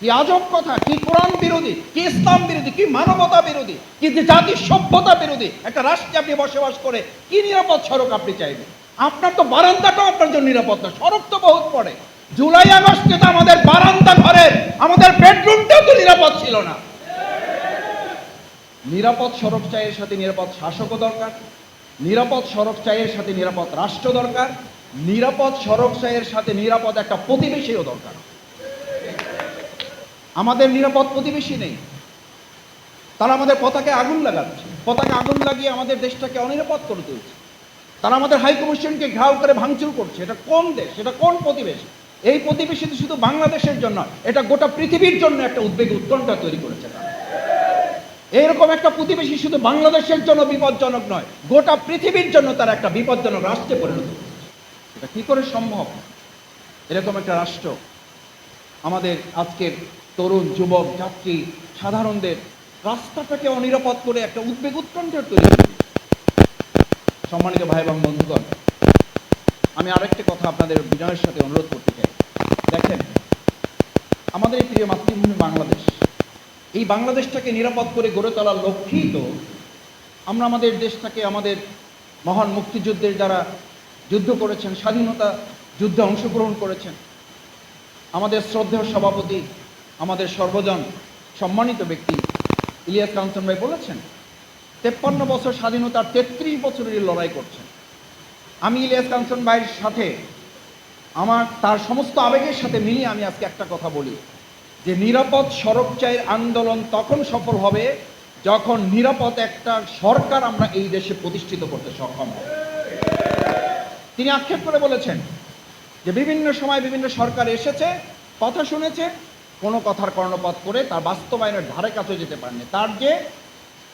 কি আজব কথা, কি কোরআন বিরোধী, কি ইসলাম বিরোধী, কি মানবতা বিরোধী, কি জাতির সভ্যতা বিরোধী, একটা রাষ্ট্রে আপনি বসবাস করে কি নিরাপদ সড়ক আপনি চাইবেন? আপনার তো বারান্দাটাও আপনার জন্য নিরাপদ না, সড়ক তো বহুত পড়ে জুলাই আগস্টে তো আমাদের বারান্দা ঘরের, আমাদের বেডরুমটাও তো নিরাপদ ছিল না। নিরাপদ সড়ক চাইয়ের সাথে নিরাপদ শাসকও দরকার, নিরাপদ সড়ক চাইয়ের সাথে নিরাপদ রাষ্ট্র দরকার, নিরাপদ সড়ক চাইয়ের সাথে নিরাপদ একটা প্রতিবেশীও দরকার। আমাদের নিরাপদ প্রতিবেশী নেই। তারা আমাদের পতাকে আগুন লাগাচ্ছে। পতাকে আগুন লাগিয়ে আমাদের দেশটাকে অনিরাপদ করে তুলছে। তারা আমাদের হাই কমিশনকে ঘাও করে ভাঙচুর করছে। এটা কোন দেশ? এটা কোন প্রতিবেশী? এই প্রতিবেশী তো শুধু বাংলাদেশের জন্য এটা গোটা পৃথিবীর জন্য একটা উদ্বেগ উৎকণ্ঠা তৈরি করেছে তারা। এইরকম একটা প্রতিবেশী শুধু বাংলাদেশের জন্য বিপজ্জনক নয়, গোটা পৃথিবীর জন্য তারা একটা বিপজ্জনক রাষ্ট্রে পরিণত এটা কি করে সম্ভব? এরকম একটা রাষ্ট্র আমাদের আজকের তরুণ, যুবক, যাত্রী, সাধারণদের রাস্তাটাকে অনিরাপদ করে একটা উদ্বেগ উৎকণ্ঠার তৈরি। সম্মানিত ভাই এবং বন্ধুগণ, আমি আরেকটি কথা আপনাদের বিনয়ের সাথে অনুরোধ করতে চাই দেখেন, আমাদের এই প্রিয় মাতৃভূমি বাংলাদেশ, এই বাংলাদেশটাকে নিরাপদ করে গড়ে তোলার লক্ষ্যেই তো আমরা আমাদের দেশটাকে আমাদের মহান মুক্তিযুদ্ধের যারা যুদ্ধ করেছেন, স্বাধীনতা যুদ্ধে অংশগ্রহণ করেছেন আমাদের শ্রদ্ধেয় সভাপতি আমাদের সর্বজন সম্মানিত ব্যক্তি ইলিয়াস কাঞ্চন ভাই বলেছেন, তেপ্পান্ন বছর স্বাধীনতার তেত্রিশ বছরের লড়াই করছেন। আমি ইলিয়াস কাঞ্চন ভাইয়ের সাথে, আমার তার সমস্ত আবেগের সাথে মিলিয়ে আমি আজকে একটা কথা বলি, যে নিরাপদ সড়ক চাইয়ের আন্দোলন তখন সফল হবে যখন নিরাপদ একটা সরকার আমরা এই দেশে প্রতিষ্ঠিত করতে সক্ষম হব। তিনি আক্ষেপ করে বলেছেন যে বিভিন্ন সময় বিভিন্ন সরকার এসেছে, কথা শুনেছে কোনো কথার কর্ণপাত করে তার বাস্তবায়নের ধারে কাছে যেতে পারেনি। তার যে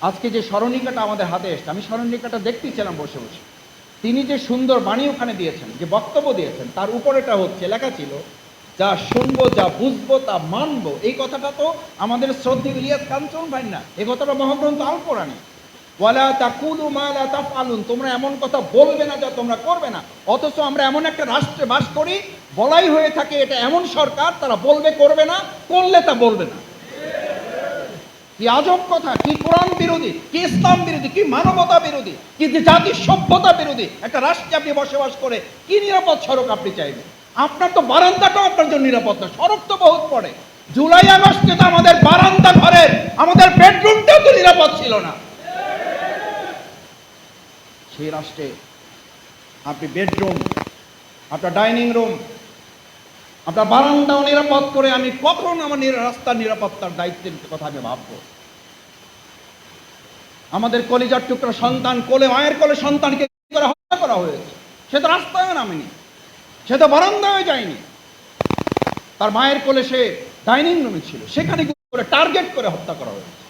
আজকে যে স্মরণিকাটা আমাদের হাতে এসছে, আমি স্মরণিকাটা দেখতেছিলাম বসে বসে। তিনি যে সুন্দর বাণী ওখানে দিয়েছেন, যে বক্তব্য দিয়েছেন, তার উপরেটা হচ্ছে, লেখা ছিল, যা শুনব, যা বুঝব, তা মানবো। এই কথাটা তো আমাদের শ্রদ্ধে ইলিয়াস কাঞ্চন ভাই না এই কথাটা মহাগ্রন্থ আল কোরআনে ওয়ালা তাকুলু মা লা তাফআলুন, তোমরা এমন কথা বলবে না যা তোমরা করবে না। অথচ আমরা এমন একটা রাষ্ট্রে বাস করি, বলাই হয়ে থাকে এটা এমন সরকার, তারা বলবে করবে না, করলে তা বলবে না। কি আজব কথা, কি কোরআন বিরোধী, কি ইসলাম বিরোধী, কি মানবতা বিরোধী, কি জাতির সভ্যতা বিরোধী, একটা রাষ্ট্রে আপনি বসবাস করে কি নিরাপদ সড়ক আপনি চাইবেন? আপনার তো বারান্দাটাও আপনার জন্য নিরাপদ না, সড়ক তো বহুত পড়ে। জুলাই আগস্টে তো আমাদের বারান্দা ঘরের, আমাদের বেডরুমটাও তো নিরাপদ ছিল না। সেই রাষ্ট্রে আপনি বেডরুম আপনার ডাইনিং রুম আপনার বারান্দাও নিরাপদ করে আমি কখন আমার রাস্তার নিরাপত্তার দায়িত্বের কথা আমি ভাববো? আমাদের কলিজার টুকরো সন্তান কোলে, মায়ের কোলে সন্তানকে হত্যা করা হয়েছে? সে তো রাস্তায় নামেনি, সে তো বারান্দায় যায়নি। তার মায়ের কোলে সে ডাইনিং রুমে ছিল, সেখানে করে টার্গেট করে হত্যা করা হয়েছে?